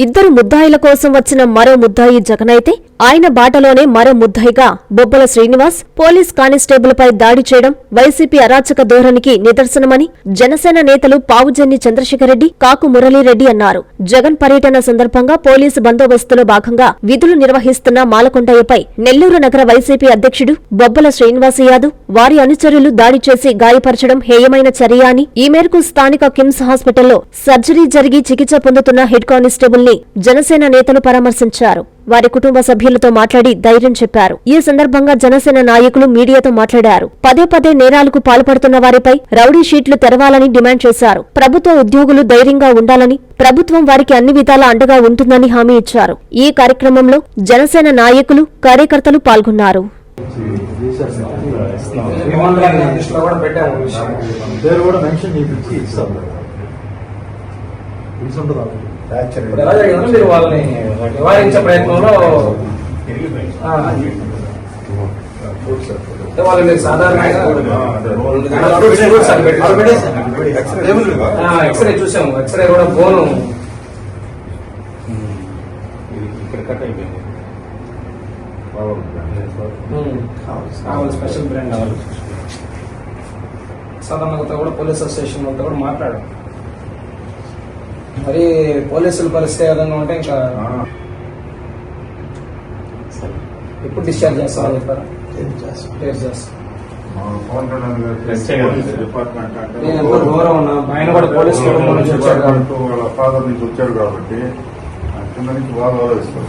ఇద్దరు ముద్దాయిల కోసం వచ్చిన మరో ముద్దాయి జగన్ అయితే ఆయన బాటలోనే మరో ముద్దాయిగా బొబ్బల శ్రీనివాస్ పోలీస్ కానిస్టేబుల్ పై దాడి చేయడం వైసీపీ అరాచక ధోరణికి నిదర్శనమని జనసేన నేతలు పావుజన్ని చంద్రశేఖరరెడ్డి కాకు మురళీరెడ్డి అన్నారు. జగన్ పర్యటన సందర్భంగా పోలీసు బందోబస్తులో భాగంగా విధులు నిర్వహిస్తున్న మాలకొండయ్యపై నెల్లూరు నగర వైసీపీ అధ్యక్షుడు బొబ్బల శ్రీనివాస్ యాదవ్ వారి అనుచరులు దాడి చేసి గాయపరచడం హేయమైన చర్య అని ఈ మేరకు స్థానిక కిమ్స్ హాస్పిటల్లో సర్జరీ జరిగి చికిత్స పొందుతున్న హెడ్ కానిస్టేబుల్ ని జనసేన నేతలు పరామర్శించారు. వారి కుటుంబ సభ్యులతో మాట్లాడి ధైర్యం చెప్పారు. ఈ సందర్భంగా జనసేన నాయకులు మీడియాతో మాట్లాడారు. పదే పదే నేరాలకు పాల్పడుతున్న వారిపై రౌడీ షీట్లు తెరవాలని డిమాండ్ చేశారు. ప్రభుత్వ ఉద్యోగులు ధైర్యంగా ఉండాలని ప్రభుత్వం వారికి అన్ని విధాల అండగా ఉంటుందని హామీ ఇచ్చారు. ఈ కార్యక్రమంలో జనసేన నాయకులు కార్యకర్తలు పాల్గొన్నారు. పేరు కూడా మెన్షన్ చేయించి ఇస్తాం. ఇప్పుడు ఎలా జరిగిందో మీరు వాళ్ళని నివారించే ప్రయత్నంలో వాళ్ళు మీరు సాధారణంగా ఎక్స్రే చూసాము. ఎక్స్రే కూడా బోను. ఇక్కడ కట్ అయిపోయింది. కావాలి. Special brand. సాధారణంగా కూడా పోలీస్ అసోసియేషన్ వాళ్ళతో కూడా మాట్లాడాం మరి పోలీసులు పరిస్థితి ఏ విధంగా ఉంటే ఇంకా ఎప్పుడు డిశ్చార్జ్ చేస్తామని చెప్పారా నేను ఎంతో దూరం ఉన్నా ఆయన కూడా పోలీస్ కుటుంబం నుంచి వచ్చాడు కాబట్టి. వాళ్ళ ఫాదర్ నుంచి వచ్చాడు కాబట్టి ఆ కింద నుంచి బాగా ఆలోచిస్తాం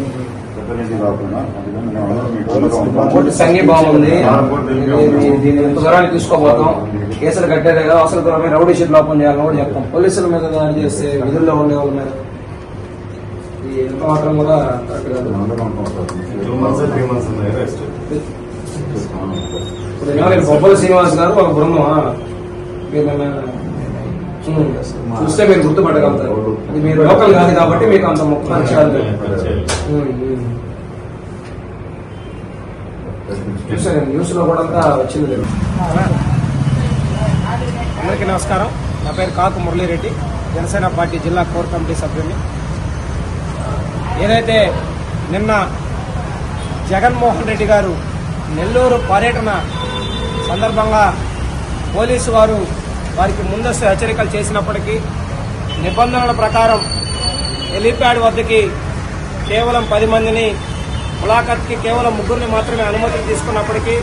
ఇది- ఇది- దీన్ని ఎంత దూరానికి తీసుకోబోతాం కేసులు కట్టేదే కదా అసలు దూరమే రౌడీ షీట్ లోపం చేయాలని కూడా చెప్తాం. పోలీసుల మీద దాడి చేస్తే విధుల్లో ఉండే వాళ్ళ మీద. ఇది ఎంత మాత్రం కూడా కరెక్ట్ కాదు. ఇప్పుడు బొబ్బల శ్రీనివాస్ గారు ఒక బృందం మీరు చూస్తే మీరు గుర్తుపట్టగలుగుతారు. మీరు లోకల్ కాదు కాబట్టి మీకు అంత ముఖ్య. చూసాను న్యూస్లో కూడా అంతా వచ్చింది అందరికీ నమస్కారం. నా పేరు కాకు మురళీరెడ్డి. జనసేన పార్టీ జిల్లా కోర్ కమిటీ సభ్యుని ఏదైతే నిన్న జగన్మోహన్ రెడ్డి గారు నెల్లూరు పర్యటన సందర్భంగా పోలీసు వారు వారికి ముందస్తు హెచ్చరికలు చేసినప్పటికీ నిబంధనల ప్రకారం హెలీప్యాడ్ వద్దకి కేవలం పది మందిని ములాఖత్కి కేవలం ముగ్గురిని మాత్రమే అనుమతి తీసుకున్నప్పటికీ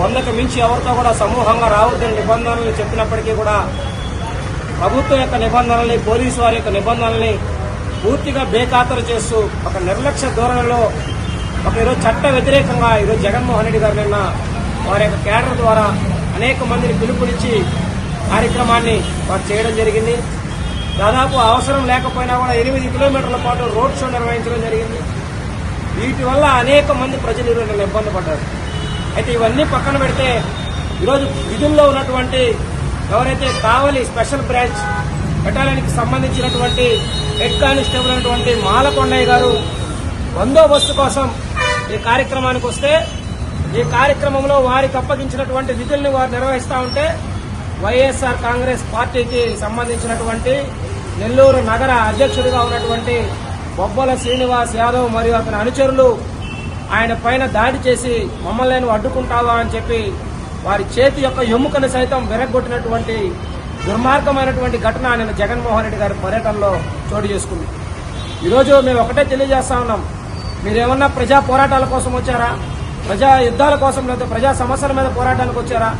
వందకు మించి ఎవరితో కూడా సమూహంగా రావద్దని నిబంధనలు చెప్పినప్పటికీ కూడా ప్రభుత్వం యొక్క నిబంధనల్ని పోలీసు వారి యొక్క నిబంధనల్ని పూర్తిగా బేఖాతరు చేస్తూ ఒక నిర్లక్ష్య ధోరణిలో ఒక ఈరోజు చట్ట వ్యతిరేకంగా ఈరోజు జగన్మోహన్ రెడ్డి గారు నిన్న వారి యొక్క కేడర్ ద్వారా అనేక మందిని పిలుపునిచ్చి కార్యక్రమాన్ని వారు చేయడం జరిగింది. దాదాపు అవసరం లేకపోయినా కూడా ఎనిమిది కిలోమీటర్ల పాటు రోడ్ షో నిర్వహించడం జరిగింది. వీటి వల్ల అనేక మంది ప్రజలు ఈరోజు ఇబ్బంది పడ్డారు. అయితే ఇవన్నీ పక్కన పెడితే ఈరోజు విధుల్లో ఉన్నటువంటి ఎవరైతే కావలి స్పెషల్ బ్రాంచ్ బెటాలియన్కి సంబంధించినటువంటి హెడ్ కానిస్టేబుల్ అయినటువంటి మాలకొండయ్య గారు బందోబస్తు కోసం ఈ కార్యక్రమానికి వస్తే ఈ కార్యక్రమంలో వారికి అప్పగించినటువంటి విధుల్ని వారు నిర్వహిస్తూ ఉంటే వైఎస్ఆర్ కాంగ్రెస్ పార్టీకి సంబంధించినటువంటి నెల్లూరు నగర అధ్యక్షుడిగా ఉన్నటువంటి బొబ్బల శ్రీనివాస్ యాదవ్ మరియు అతని అనుచరులు ఆయన పైన దాడి చేసి మమ్మల్ని నేను అడ్డుకుంటావా అని చెప్పి వారి చేతి యొక్క ఎముకను సైతం విరగొట్టినటువంటి దుర్మార్గమైనటువంటి ఘటన నిన్న జగన్మోహన్ రెడ్డి గారి పర్యటనలో చోటు చేసుకుంది. ఈరోజు మేము ఒకటే తెలియజేస్తా ఉన్నాం. మీరేమన్నా ప్రజా పోరాటాల కోసం వచ్చారా? ప్రజా యుద్ధాల కోసం లేదా ప్రజా సమస్యల మీద పోరాటానికి వచ్చారా?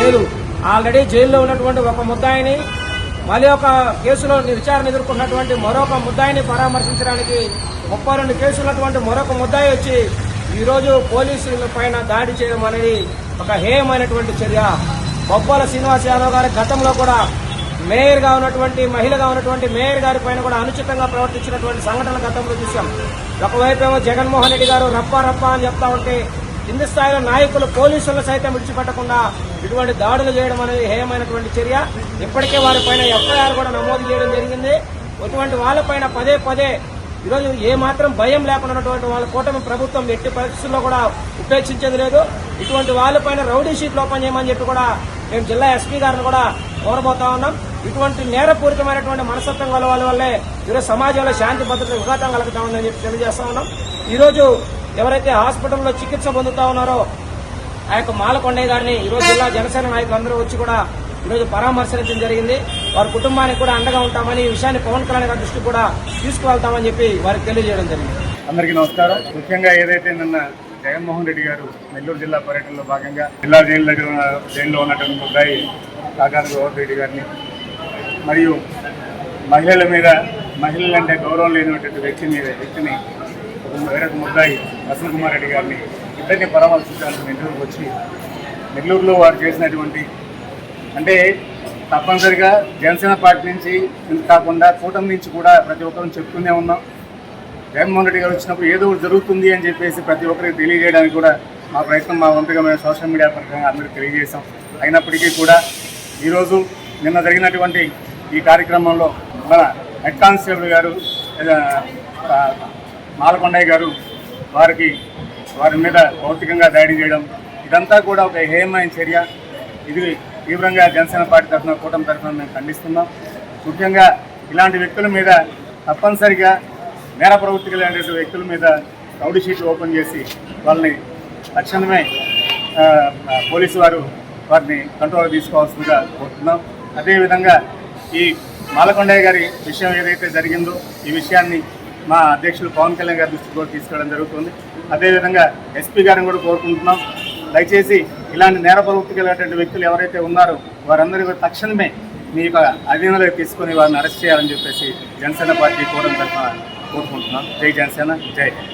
లేదు. ఆల్రెడీ జైల్లో ఉన్నటువంటి ఒక ముద్దాయిని మళ్ళీ ఒక కేసులో విచారణ ఎదుర్కొన్నటువంటి మరొక ముద్దాయిని పరామర్శించడానికి ముప్పై రెండు కేసులు ఉన్నటువంటి మరొక ముద్దాయి వచ్చి ఈరోజు పోలీసుల పైన దాడి చేయడం అనేది ఒక హేయమైనటువంటి చర్య. బొబ్బల శ్రీనివాస్ యాదవ్ గారి గతంలో కూడా మేయర్గా ఉన్నటువంటి మహిళగా ఉన్నటువంటి మేయర్ గారి పైన కూడా అనుచితంగా ప్రవర్తించినటువంటి సంఘటన గతంలో చూసాం ఒకవైపు ఏమో జగన్మోహన్ రెడ్డి గారు రప్ప రప్ప అని చెప్తా ఉంటే కింది స్థాయిలో నాయకులు పోలీసులు సైతం విడిచిపెట్టకుండా ఇటువంటి దాడులు చేయడం అనేది హేయమైనటువంటి చర్య. ఇప్పటికే వారిపైన ఎఫ్ఐఆర్ కూడా నమోదు చేయడం జరిగింది. అటువంటి వాళ్ళపైన పదే పదే ఈరోజు ఏ మాత్రం భయం లేకుండా ఉన్నటువంటి వాళ్ళ కూటమి ప్రభుత్వం ఎట్టి పరిస్థితుల్లో కూడా ఉపేక్షించేది లేదు. ఇటువంటి వాళ్ళపైన రౌడీ షీట్ లోపం చేయమని చెప్పి కూడా మేము జిల్లా ఎస్పీ గారిని కూడా కోరబోతా ఉన్నాం. ఇటువంటి నేరపూరితమైనటువంటి మనస్తత్వం గల వాళ్ళ వల్లే ఈరోజు సమాజంలో శాంతి భద్రత విఘాతం కలుగుతా ఉందని చెప్పి తెలియజేస్తా ఉన్నాం. ఈరోజు ఎవరైతే హాస్పిటల్లో చికిత్స పొందుతా ఉన్నారో ఆ యొక్క మాలకొండయ్య గారిని ఈరోజు జిల్లా జనసేన నాయకులందరూ వచ్చి కూడా ఈరోజు పరామర్శించడం జరిగింది. వారి కుటుంబానికి కూడా అండగా ఉంటామని ఈ విషయాన్ని పవన్ కళ్యాణ్ గారి దృష్టికి కూడా తీసుకువెళ్తామని చెప్పి వారికి తెలియజేయడం జరిగింది. అందరికీ నమస్కారం. ముఖ్యంగా ఏదైతే నిన్న జగన్మోహన్ రెడ్డి గారు నెల్లూరు జిల్లా పర్యటనలో భాగంగా జిల్లా జైలు దగ్గర జైల్లో ఉన్నటువంటి ముద్దాయి కాకాని రెడ్డి గారిని మరియు మహిళల మీద మహిళలంటే గౌరవం లేనటువంటి వ్యక్తి మీద వ్యక్తిని వేరొక ముద్దాయి అశ్విన్ కుమార్ రెడ్డి గారిని ఇద్దరిని పరామర్శించడానికి నెల్లూరుకు వచ్చి నెల్లూరులో వారు చేసినటువంటి అంటే తప్పనిసరిగా జనసేన పార్టీ నుంచి ఇంత కాకుండా కూటమి నుంచి కూడా ప్రతి ఒక్కరూ చెప్తూనే ఉన్నాం. జగన్మోహన్ రెడ్డి గారు వచ్చినప్పుడు ఏదో ఒకటి జరుగుతుంది అని చెప్పేసి ప్రతి ఒక్కరికి తెలియజేయడానికి కూడా మా ప్రయత్నం మా వంతుగా మేము సోషల్ మీడియా పరంగా అందరికీ తెలియజేశాం. అయినప్పటికీ కూడా ఈరోజు నిన్న జరిగినటువంటి ఈ కార్యక్రమంలో మన హెడ్ కానిస్టేబుల్ గారు మాలకొండయ్య గారు వారికి వారి మీద భౌతికంగా దాడి చేయడం ఇదంతా కూడా ఒక హేయమైన చర్య. ఇది తీవ్రంగా జనసేన పార్టీ తరఫున కూటమి తరఫున మేము ఖండిస్తున్నాం. ముఖ్యంగా ఇలాంటి వ్యక్తుల మీద తప్పనిసరిగా నేర ప్రవృత్తికి కలిగిన వ్యక్తుల మీద రౌడీ షీట్ ఓపెన్ చేసి వాళ్ళని తక్షణమే పోలీసు వారు వారిని కంట్రోల్ తీసుకోవాల్సిందిగా కోరుతున్నాం. అదేవిధంగా ఈ మాలకొండయ్య గారి విషయం ఏదైతే జరిగిందో ఈ విషయాన్ని మా అధ్యక్షులు పవన్ కళ్యాణ్ గారి దృష్టికి కూడా తీసుకెళ్ళడం జరుగుతుంది. అదేవిధంగా ఎస్పీ గారిని కూడా కోరుకుంటున్నాం. దయచేసి ఇలాంటి నేర ప్రవృత్తి కలిగినటువంటి వ్యక్తులు ఎవరైతే ఉన్నారో వారందరూ తక్షణమే మీ యొక్క అధీనంలోకి తీసుకొని వారిని అరెస్ట్ చేయాలని చెప్పేసి జనసేన పార్టీ కోరడం తరఫున కోరుకుంటున్నాం. జై జనసేన జై